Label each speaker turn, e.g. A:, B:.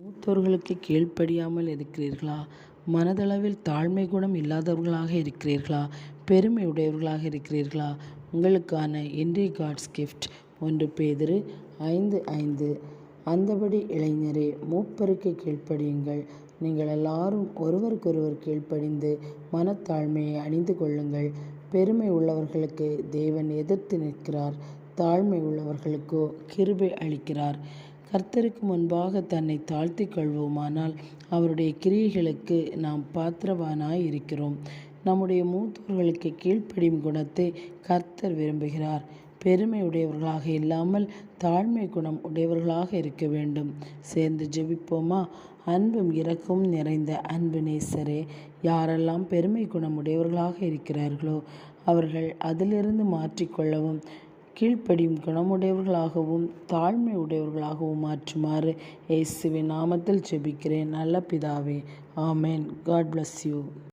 A: மூத்தோர்களுக்கு கீழ்ப்படியாமல் இருக்கிறீர்களா? மனதளவில் தாழ்மை குணம் இல்லாதவர்களாக இருக்கிறீர்களா? பெருமை உடையவர்களாக இருக்கிறீர்களா? உங்களுக்கான இன்றைய காட்ஸ் கிஃப்ட் ஒன்று பேதிரு ஐந்து ஐந்து அந்தபடி இளைஞரே மூப்பருக்கு கீழ்ப்படியுங்கள் நீங்கள் எல்லாரும் ஒருவருக்கொருவர் கீழ்ப்படிந்து மனத்தாழ்மையை அணிந்து கொள்ளுங்கள். பெருமை உள்ளவர்களுக்கு தேவன் எதிர்த்து நிற்கிறார் தாழ்மை உள்ளவர்களுக்கோ கிருபை அளிக்கிறார். கர்த்தருக்கு முன்பாக தன்னை தாழ்த்தி கொள்வோமானால் அவருடைய கிரியைகளுக்கு நாம் பாத்திரவானாய் இருக்கிறோம். நம்முடைய மூத்தோர்களுக்கு கீழ்ப்படியும் குணத்தை கர்த்தர் விரும்புகிறார். பெருமை உடையவர்களாக இல்லாமல் தாழ்மை குணம் உடையவர்களாக இருக்க வேண்டும். சேர்ந்து ஜெபிப்போமா? அன்பும் இறக்கும் நிறைந்த அன்பு நேசரே யாரெல்லாம் பெருமை குணம் உடையவர்களாக இருக்கிறார்களோ அவர்கள் அதிலிருந்து மாற்றிக்கொள்ளவும் கீழ்ப்படியும் குணமுடையவர்களாகவும் தாழ்மை உடையவர்களாகவும் மாற்றுமாறு இயேசுவின் நாமத்தில் ஜெபிக்கிறேன் நல்ல பிதாவே. ஆமென். God bless you.